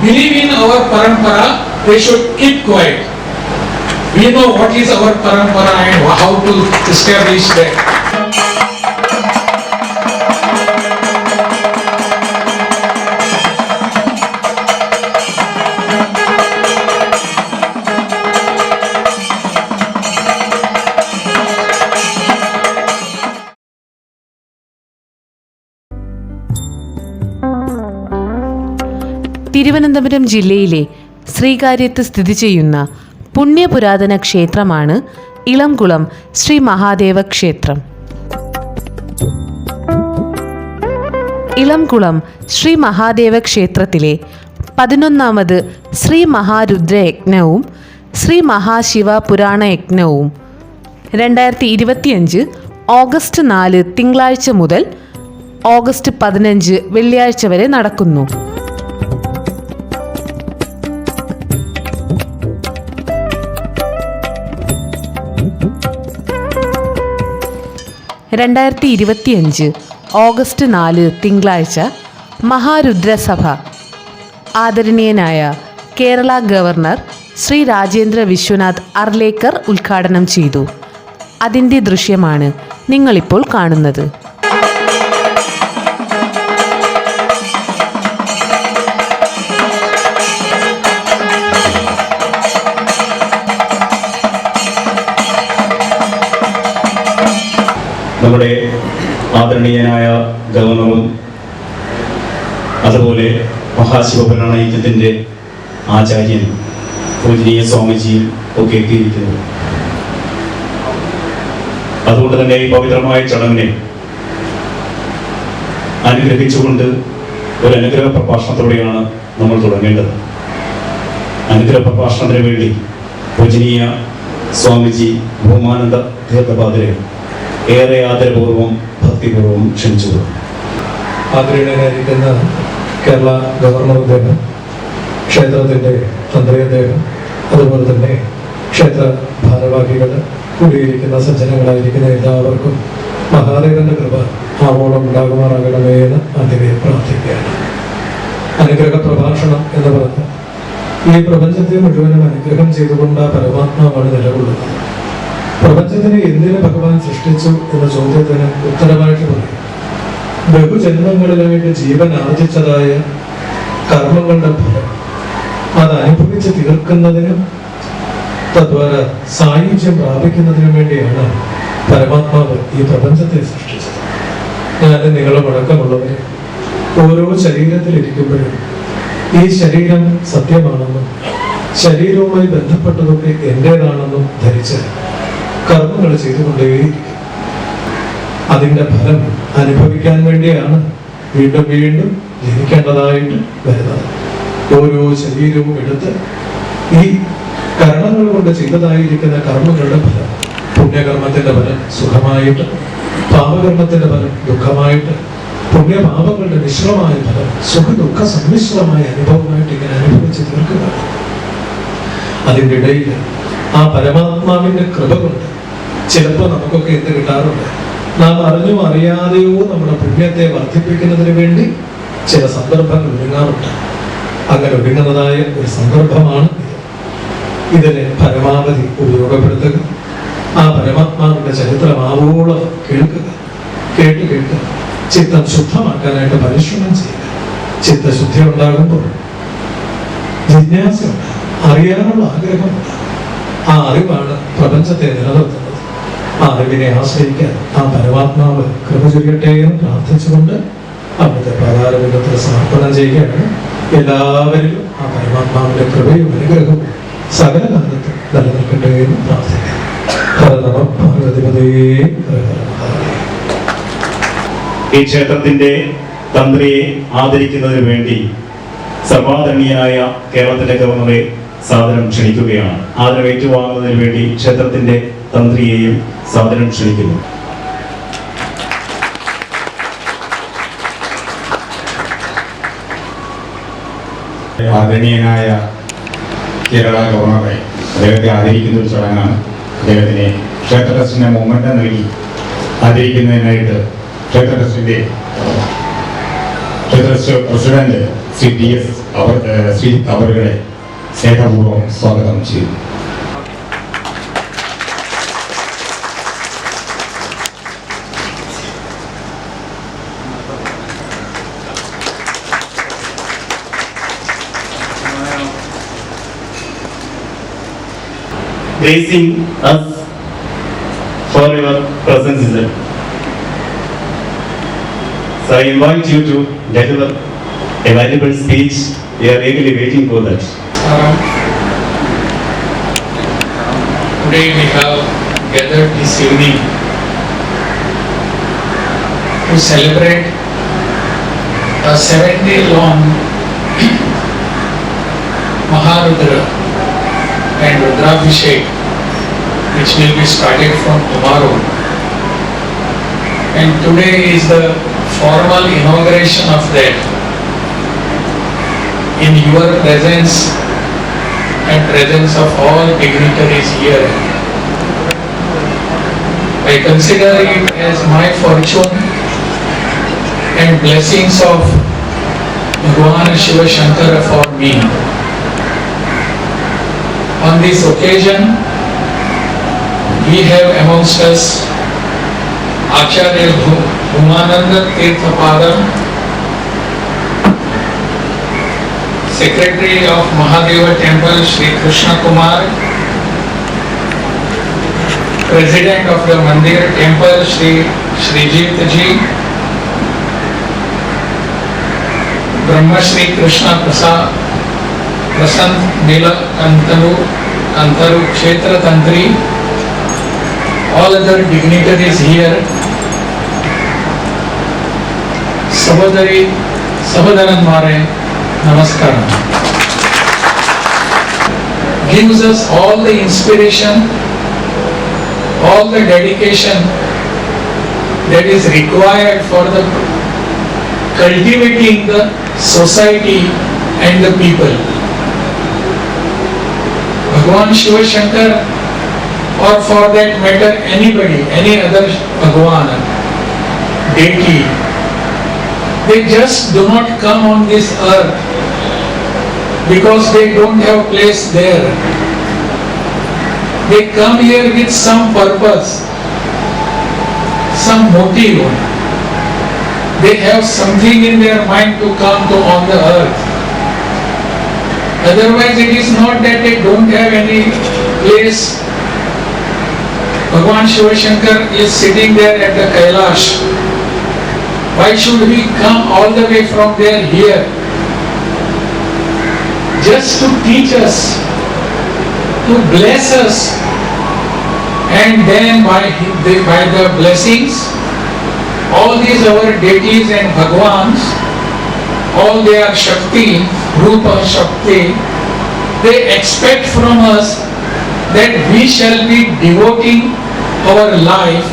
believe in our parampara, they should keep quiet. We know what is our parampara and how to establish that. Thiruvananthapuram ജില്ലയിലെ ശ്രീകാര്യത്ത് സ്ഥിതി ചെയ്യുന്ന പുണ്യപുരാതന ക്ഷേത്രമാണ് ഇളംകുളം ശ്രീ മഹാദേവ ക്ഷേത്രം. ഇളംകുളം ശ്രീ മഹാദേവ ക്ഷേത്രത്തിലെ പതിനൊന്നാമത് ശ്രീ മഹാരുദ്ര യജ്ഞവും ശ്രീ മഹാശിവ പുരാണ യജ്ഞവും രണ്ടായിരത്തി ഇരുപത്തിയഞ്ച് ഓഗസ്റ്റ് നാല് തിങ്കളാഴ്ച മുതൽ ഓഗസ്റ്റ് പതിനഞ്ച് വെള്ളിയാഴ്ച വരെ നടക്കുന്നു. രണ്ടായിരത്തി ഇരുപത്തിയഞ്ച് ഓഗസ്റ്റ് നാല് തിങ്കളാഴ്ച മഹാരുദ്രസഭ. ആദരണീയനായ കേരള ഗവർണർ ശ്രീ രാജേന്ദ്ര വിശ്വനാഥ് അർലേക്കർ ഉദ്ഘാടനം ചെയ്തു. അതിന്റെ ദൃശ്യമാണ് നിങ്ങളിപ്പോൾ കാണുന്നത്. നമ്മുടെ ആദരണീയനായ ഗവർണറും അതുപോലെ മഹാശിവപുരാണയത്തിന്റെ ആചാര്യൻ പൂജനീയ സ്വാമിജിയും ഒക്കെ എത്തിയിരിക്കുന്നു. അതുകൊണ്ട് തന്നെ ഈ പവിത്രമായ ചടങ്ങിനെ അനുഗ്രഹിച്ചുകൊണ്ട് ഒരു അനുഗ്രഹ പ്രഭാഷണത്തോടെയാണ് നമ്മൾ തുടങ്ങേണ്ടത്. അനുഗ്രഹ പ്രഭാഷണത്തിന് വേണ്ടി പൂജനീയ സ്വാമിജി ഭൂമാനന്ദ തീർത്ഥപാദരെ ഏറെ ആദരപൂർവം ഭക്തിപൂർവം ക്ഷണിച്ചു ആദരണീയനായിരിക്കുന്ന കേരള ഗവർണർ അദ്ദേഹം ക്ഷേത്രത്തിന്റെ തന്ത്രി അദ്ദേഹം അതുപോലെ തന്നെ ക്ഷേത്ര ഭാരവാഹികൾ കൂടിയിരിക്കുന്ന സജ്ജനങ്ങളായിരിക്കുന്ന എല്ലാവർക്കും മഹാദേവന്റെ കൃപ ആവോളം ഉണ്ടാകുമാറാകണമേ എന്ന് ആദ്യമേ പ്രാർത്ഥിക്കുകയാണ്. അനുഗ്രഹ പ്രഭാഷണം എന്ന് പറഞ്ഞ് ഈ പ്രപഞ്ചത്തെ മുഴുവനും അനുഗ്രഹം ചെയ്തുകൊണ്ട് ആ പരമാത്മാവാണ് നിലകൊള്ളുന്നത്. പ്രപഞ്ചത്തിനെ എന്തിനു ഭഗവാൻ സൃഷ്ടിച്ചു എന്ന ചോദ്യത്തിന് ഉത്തരമായിട്ട് പറയും. ബഹുജന്മങ്ങളിലായിട്ട് ജീവൻ ആർജിച്ചതായ കർമ്മങ്ങളുടെ ഫലം അത് അനുഭവിച്ച് തീർക്കുന്നതിനും തദ്വാര സായുജ്യം പ്രാപിക്കുന്നതിനും വേണ്ടിയാണ് പരമാത്മാവ് ഈ പ്രപഞ്ചത്തെ സൃഷ്ടിച്ചത്. ഞാൻ നിങ്ങളും അടക്കമുള്ളവർ ഓരോ ശരീരത്തിലിരിക്കുമ്പോഴും ഈ ശരീരം സത്യമാണെന്നും ശരീരവുമായി ബന്ധപ്പെട്ടതൊക്കെ എന്റേതാണെന്നും ധരിച്ച് കർമ്മങ്ങൾ ചെയ്തുകൊണ്ടേയിരിക്കും. അതിന്റെ ഫലം അനുഭവിക്കാൻ വേണ്ടിയാണ് വീണ്ടും വീണ്ടും ജനിക്കേണ്ടതായിട്ട് വരുന്നത്. ഓരോ ശരീരവും എടുത്ത് ഈ കരണങ്ങൾ കൊണ്ട് ചെയ്തതായിരിക്കുന്ന കർമ്മങ്ങളുടെ ഫലം പുണ്യകർമ്മത്തിന്റെ ഫലം സുഖമായിട്ട് പാപകർമ്മത്തിന്റെ ഫലം ദുഃഖമായിട്ട് പുണ്യപാപങ്ങളുടെ മിശ്രമായ ഫലം സുഖ ദുഃഖ സമ്മിശ്രമായ അനുഭവമായിട്ട് ഇങ്ങനെ അനുഭവിച്ച് തീർക്കുക അതിന്റെ ഇടയിൽ ആ പരമാത്മാവിന്റെ കൃപ കൊണ്ട് ചിലപ്പോൾ നമുക്കൊക്കെ എന്ത് കിട്ടാറുണ്ട്. നാം അറിഞ്ഞോ അറിയാതെയോ നമ്മുടെ പുണ്യത്തെ വർദ്ധിപ്പിക്കുന്നതിന് വേണ്ടി ചില സന്ദർഭങ്ങൾ ഒരുങ്ങാറുണ്ട്. അങ്ങനെ ഒരുങ്ങുന്നതായ ഒരു സന്ദർഭമാണ് ഇതിനെ പരമാവധി ഉപയോഗപ്പെടുത്തുക. ആ പരമാത്മാവിന്റെ ചരിത്രമാവോളം കേൾക്കുക. കേട്ട് കേട്ട് ചിത്തം ശുദ്ധമാക്കാനായിട്ട് പരിശ്രമം ചെയ്യുക. ചിത്തശുദ്ധി ഉണ്ടാകുമ്പോൾ ജിജ്ഞാസ ഉണ്ടാകും അറിയാനുള്ള ആഗ്രഹമുണ്ട് ആ അറിവാണ് പ്രപഞ്ചത്തെ നിലനിർത്തുന്നത്. ആ അറിവിനെ ആശ്രയിക്കാൻ ആ പരമാത്മാവ് കൃപ ചൊരിയട്ടെ എന്ന് പ്രാർത്ഥിച്ചുകൊണ്ട് അവിടുത്തെ പാതാരബന്ധത്തിൽ സമർപ്പണം ചെയ്യുകയാണ്. എല്ലാവരിലും ആ പരമാത്മാവിന്റെ കൃപയും അനുഗ്രഹവും സകല കാലത്ത് നിലനിൽക്കട്ടെ എന്ന് പ്രാർത്ഥിക്കുന്നു. ഈ ക്ഷേത്രത്തിന്റെ തന്ത്രിയെ ആദരിക്കുന്നതിന് വേണ്ടി സർവാദരണീയനായ കേരളത്തിന്റെ ഗവർണറെ സാദരം ക്ഷണിക്കുകയാണ്. ആദരം ഏറ്റുവാങ്ങുന്നതിന് വേണ്ടി ക്ഷേത്രത്തിന്റെ തന്ത്രിയെയും സാദരം ക്ഷണിക്കുന്നു. ആദരണീയനായ കേരള ഗവർണറെ അദ്ദേഹത്തെ ആദരിക്കുന്ന ഒരു ചടങ്ങാണ്. അദ്ദേഹത്തിന് ക്ഷേത്ര ട്രസ്റ്റിന്റെ മൂവ്മെന്റ് നൽകി ആദരിക്കുന്നതിനായിട്ട് ക്ഷേത്ര ട്രസ്റ്റിന്റെ ക്ഷേത്ര പ്രസിഡന്റ് ശ്രീ ടി എസ് അവർ ശ്രീ അവരുടെ സ്നേഹപൂർവം സ്വാഗതം ചെയ്യുന്നു. Gracing us for your presence here. So I invite you to deliver a valuable speech. We are eagerly waiting for that. Um, Today we have gathered this evening to celebrate a seven-day long Maharudra and Rudrabhishek which will be started from tomorrow. And today is the formal inauguration of that in your presence and presence of all dignitaries here. I consider it as my fortune and blessings of Bhagwan Shiva Shankara for me. On this occasion, we have amongst us Acharya Bhu- Bhumananda Tirthapadam, Secretary of Mahadeva Temple Shri Krishna Kumar, President of the Mandir Temple Shri Shrijit Ji, Brahma Shri Krishna Prasad, Prasant Nila Kantaru, Kantaru Kshetra Tantri, all other dignitaries here, Sabodaran Mare, Namaskaram. Gives us all the inspiration, all the dedication that is required for the cultivating the society and the people. Bhagwan Shiva Shankar or for that matter anybody, any other Bhagwan, deity, they just do not come on this earth because they don't have place there. They come here with some purpose, some motive. They have something in their mind to come to on the earth. Otherwise, it is not that they don't have any place. Bhagwan Shiva Shankar is sitting there at the Kailash. Why should we come all the way from there here? Just to teach us, to bless us, and then by, the- by the blessings, all these our deities and Bhagwans, all their Shakti, Rupa Shakti, they expect from us that we shall be devoting our life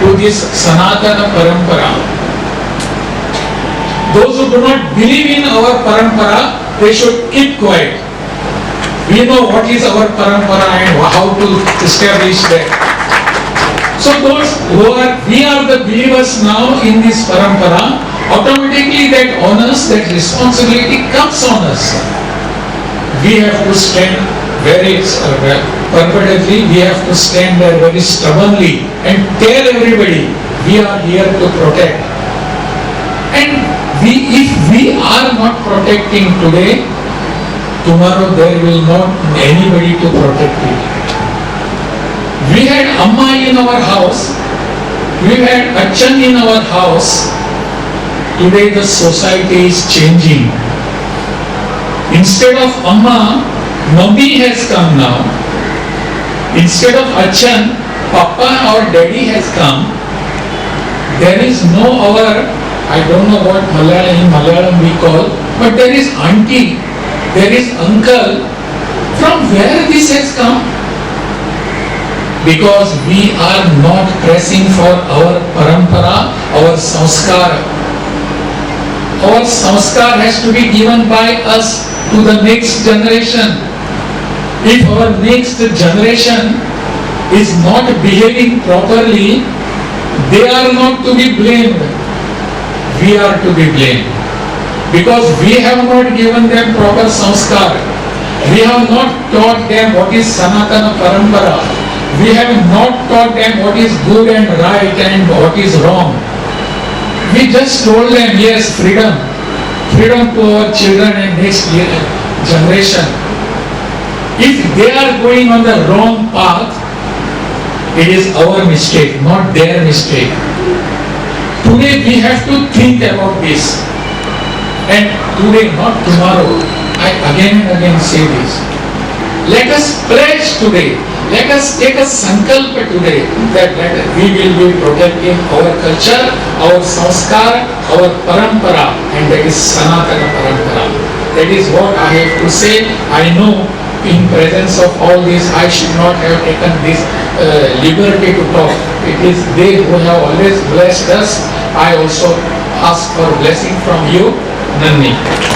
to this Sanatana Parampara. Those who do not believe in our parampara, they should keep quiet. We know what is our parampara and how to establish that. So those who are, we are the believers now in this parampara, automatically that onus, that responsibility comes on us. We have to stand very uh, purportedly, we have to stand there very stubbornly and tell everybody, we are here to protect. And we, if we are not protecting today, tomorrow there will not anybody to protect it. We had Amma in our house, we had Achan in our house. Today the society is changing. Instead of Amma, Mummy has come now. Instead of Achan, Papa or Daddy has come. There is no our, I don't know what Malayalam, Malayalam we call, but there is auntie, there is uncle. From where this has come? Because we are not pressing for our parampara, our sanskar. Our sanskar has to be given by us to the next generation. If our next generation is not behaving properly, they are not to be blamed. We are to be blamed. Because we have not given them proper sanskar. We have not taught them what is Sanatana Parampara. We have not taught them what is good and right and what is wrong. We just told them, yes, freedom. Freedom to our children and next generation. If they are going on the wrong path, it is our mistake, not their mistake. Today we have to think about this. And today, not tomorrow. I again and again say this. Let us pledge today. Let us take a sankalpa today that, that we will be protecting our culture, our sanskar, our parampara, and that is Sanatana parampara. That is what I have to say. I know in presence of all this, I should not have taken this uh, liberty to talk. It is they who have always blessed us. I also ask for blessing from you. Nandi.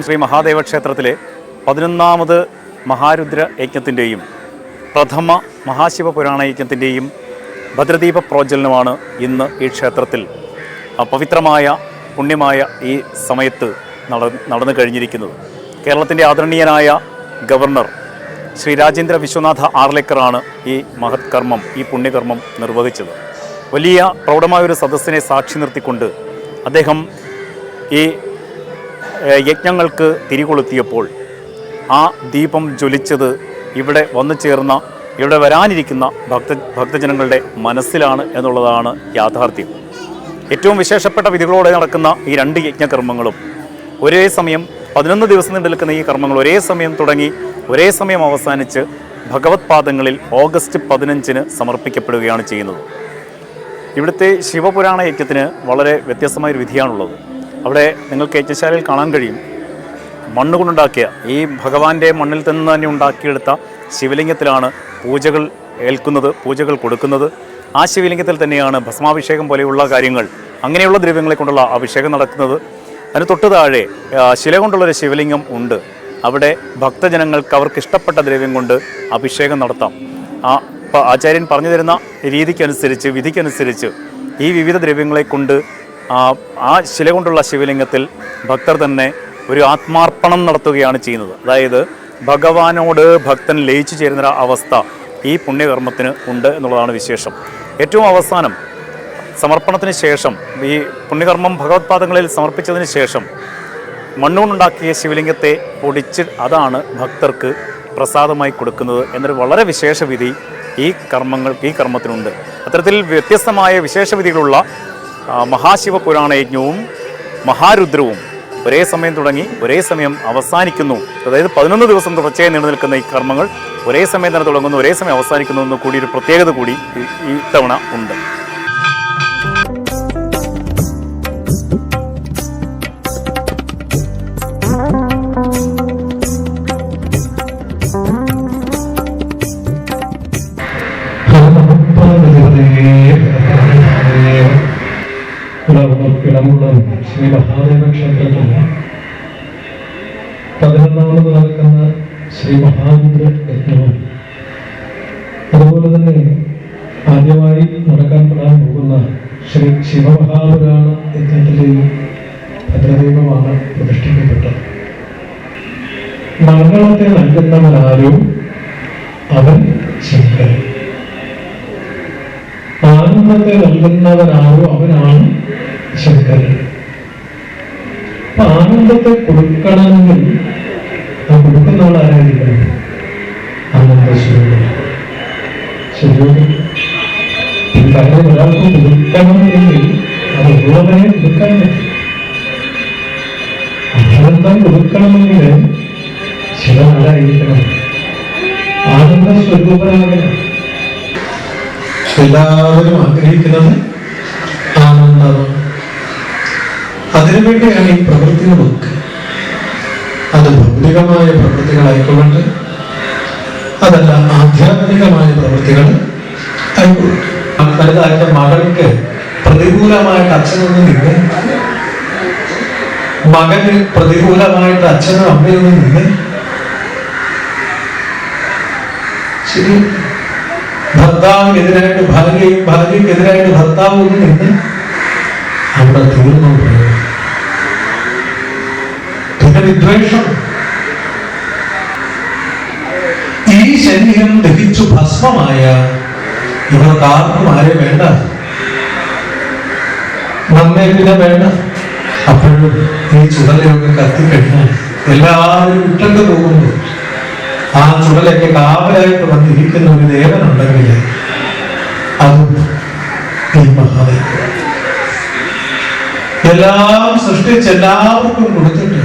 Elamkulam Shri Mahadeva ക്ഷേത്രത്തിലെ പതിനൊന്നാമത് മഹാരുദ്ര യജ്ഞത്തിന്റെയും പ്രഥമ മഹാശിവ പുരാണ യജ്ഞത്തിന്റെയും ഭദ്രദീപ പ്രോജ്വലനമാണ് ഇന്ന് ഈ ക്ഷേത്രത്തിൽ. പവിത്രമായ പുണ്യമായ ഈ സമയത്ത് നട നടന്നു കഴിഞ്ഞിരിക്കുന്നത്. കേരളത്തിന്റെ ആദരണീയനായ ഗവർണർ ശ്രീ രാജേന്ദ്ര വിശ്വനാഥ ആർലേക്കറാണ് ഈ മഹത് കർമ്മം ഈ പുണ്യകർമ്മം നിർവഹിച്ചത്. വലിയ പ്രൗഢമായൊരു സദസ്സിനെ സാക്ഷി നിർത്തിക്കൊണ്ട് അദ്ദേഹം ഈ യജ്ഞങ്ങൾക്ക് തിരികൊളുത്തിയപ്പോൾ ആ ദീപം ജ്വലിച്ചത് ഇവിടെ വന്നു ചേർന്ന ഇവിടെ വരാനിരിക്കുന്ന ഭക്ത ഭക്തജനങ്ങളുടെ മനസ്സിലാണ് എന്നുള്ളതാണ് യാഥാർത്ഥ്യം. ഏറ്റവും വിശേഷപ്പെട്ട വിധികളോടെ നടക്കുന്ന ഈ രണ്ട് യജ്ഞകർമ്മങ്ങളും ഒരേ സമയം പതിനൊന്ന് ദിവസം നീണ്ടു ഈ കർമ്മങ്ങൾ ഒരേ സമയം തുടങ്ങി ഒരേ സമയം അവസാനിച്ച് ഭഗവത് പാദങ്ങളിൽ ഓഗസ്റ്റ് പതിനഞ്ചിന് സമർപ്പിക്കപ്പെടുകയാണ് ചെയ്യുന്നത്. ഇവിടുത്തെ ശിവപുരാണ യജ്ഞത്തിന് വളരെ വ്യത്യസ്തമായൊരു വിധിയാണുള്ളത്. അവിടെ നിങ്ങൾക്ക് യജ്ഞശാലയിൽ കാണാൻ കഴിയും. മണ്ണ് കൊണ്ടുണ്ടാക്കിയ ഈ ഭഗവാന്റെ മണ്ണിൽ നിന്ന് തന്നെ ഉണ്ടാക്കിയെടുത്ത ശിവലിംഗത്തിലാണ് പൂജകൾ ഏൽക്കുന്നത് പൂജകൾ കൊടുക്കുന്നത്. ആ ശിവലിംഗത്തിൽ തന്നെയാണ് ഭസ്മാഭിഷേകം പോലെയുള്ള കാര്യങ്ങൾ അങ്ങനെയുള്ള ദ്രവ്യങ്ങളെ കൊണ്ടുള്ള അഭിഷേകം നടക്കുന്നത്. അതിന് തൊട്ട് താഴെ ശില കൊണ്ടുള്ളൊരു ശിവലിംഗം ഉണ്ട്. അവിടെ ഭക്തജനങ്ങൾക്ക് അവർക്ക് ഇഷ്ടപ്പെട്ട ദ്രവ്യം കൊണ്ട് അഭിഷേകം നടത്താം. ആ ആചാര്യൻ പറഞ്ഞു തരുന്ന രീതിക്കനുസരിച്ച് വിധിക്കനുസരിച്ച് ഈ വിവിധ ദ്രവ്യങ്ങളെ കൊണ്ട് ആ ശില കൊണ്ടുള്ള ശിവലിംഗത്തിൽ ഭക്തർ തന്നെ ഒരു ആത്മാർപ്പണം നടത്തുകയാണ് ചെയ്യുന്നത്. അതായത് ഭഗവാനോട് ഭക്തൻ ലയിച്ചു ചേരുന്ന അവസ്ഥ ഈ പുണ്യകർമ്മത്തിന് ഉണ്ട് എന്നുള്ളതാണ് വിശേഷം. ഏറ്റവും അവസാനം സമർപ്പണത്തിന് ശേഷം ഈ പുണ്യകർമ്മം ഭഗവത്പാദങ്ങളിൽ സമർപ്പിച്ചതിന് ശേഷം മണ്ണുകൊണ്ടുണ്ടാക്കിയ ശിവലിംഗത്തെ പൊടിച്ച് അതാണ് ഭക്തർക്ക് പ്രസാദമായി കൊടുക്കുന്നത് എന്നൊരു വളരെ വിശേഷവിധി ഈ കർമ്മങ്ങൾ ഈ കർമ്മത്തിനുണ്ട്. അത്തരത്തിൽ വ്യത്യസ്തമായ വിശേഷ വിധികളുള്ള ആ, മഹാശിവ പുരാണ യജ്ഞവും മഹാരുദ്രവും ഒരേ സമയം തുടങ്ങി ഒരേ സമയം അവസാനിക്കുന്നു. അതായത് പതിനൊന്ന് ദിവസം തുടർച്ചയായി നീണ്ടു നിൽക്കുന്ന ഈ കർമ്മങ്ങൾ ഒരേ സമയം തന്നെ തുടങ്ങുന്നു ഒരേ സമയം അവസാനിക്കുന്നു എന്ന് കൂടി ഒരു പ്രത്യേകത കൂടി ഈ- ഈ തവണ ഉണ്ട്. ഇളമുള്ളം ശ്രീ മഹാദേവ ക്ഷേത്രത്തിൽ പതിനൊന്നാമത് നടക്കുന്ന ശ്രീ മഹാരുദ്ര യജ്ഞവും അതുപോലെ തന്നെ ആദ്യമായി നടക്കാൻ പെടാൻ പോകുന്ന ശ്രീ ശിവമഹാപുരാണ യജ്ഞത്തിലെയും ഭദ്രദൈവമാണ് പ്രതിഷ്ഠിക്കപ്പെട്ടത്. മംഗളത്തെ നൽകുന്നവനാരും അവൻ ശങ്കരൻ. ആനന്ദത്തെ നൽകുന്നവനാരും അവനാണ് ശങ്കരൻ അപ്പൊ ആനന്ദത്തെ കൊടുക്കണമെങ്കിൽ ആ കൊടുക്കുന്ന ആൾ ആരായിരിക്കണം? ആനന്ദ ശിവനെ. ശരിയോ ഈ കാര്യം ഒരാൾക്ക് കൊടുക്കണമെങ്കിൽ അത് ഉള്ളവരെ കൊടുക്കാൻ ആനന്ദം കൊടുക്കണമെങ്കിൽ ശിവൻ ആരായിരിക്കണം? ആനന്ദ സ്വരൂപനാകണം. എല്ലാവരും ആഗ്രഹിക്കുന്നത് അതിനുവേണ്ടിയാണ് ഈ പ്രവൃത്തികളൊക്കെ അത് ഭൗതികമായ പ്രവൃത്തികളായിക്കൊള്ളട്ടെ അതല്ല ആധ്യാത്മികമായ പ്രവൃത്തികൾ ആയിക്കൊള്ളട്ടെ വലുതായിട്ട് മകൾക്ക് പ്രതികൂലമായിട്ട് അച്ഛനൊന്നും ഇല്ല? മകന് പ്രതികൂലമായിട്ട് അച്ഛനും അമ്മയൊന്നും ഇല്ല? ശരി. ഭർത്താവിനെതിരായിട്ട് ഭാര്യയും ഭാര്യയ്ക്കെതിരായിട്ട് ഭർത്താവും ഒന്നും നിന്ന് അവിടെ തീർന്നു? വിദ്വേഷം ഈ ശരീരം ദഹിച്ചു ഭസ്മമായ ഇവർക്ക് ആർക്കും ആരെ വേണ്ട? നമ്മെ പിന്നെ വേണ്ട? അപ്പോഴും ഈ ചുടലയൊക്കെ കത്തിക്കഴിഞ്ഞാൽ എല്ലാവരും ഇട്ടൊക്കെ പോകുന്നു. ആ ചുടലൊക്കെ കാവലായിട്ട് വന്നിരിക്കുന്ന ഒരു ദേവനുണ്ടെങ്കിൽ അതും ഈ മഹാദേവൻ. എല്ലാം സൃഷ്ടിച്ച് എല്ലാവർക്കും കൊടുത്തിട്ട്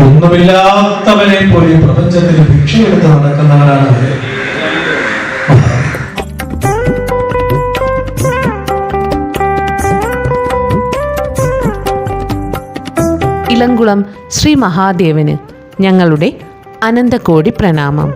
ഒന്നുമില്ലാത്തവനെ പോലെ പ്രപഞ്ചത്തിൽ ഭിക്ഷയെടുത്ത് നടക്കുന്നവരാണ് അവർ. ശ്രീ മഹാദേവന് ഞങ്ങളുടെ അനന്തകോടി പ്രണാമം.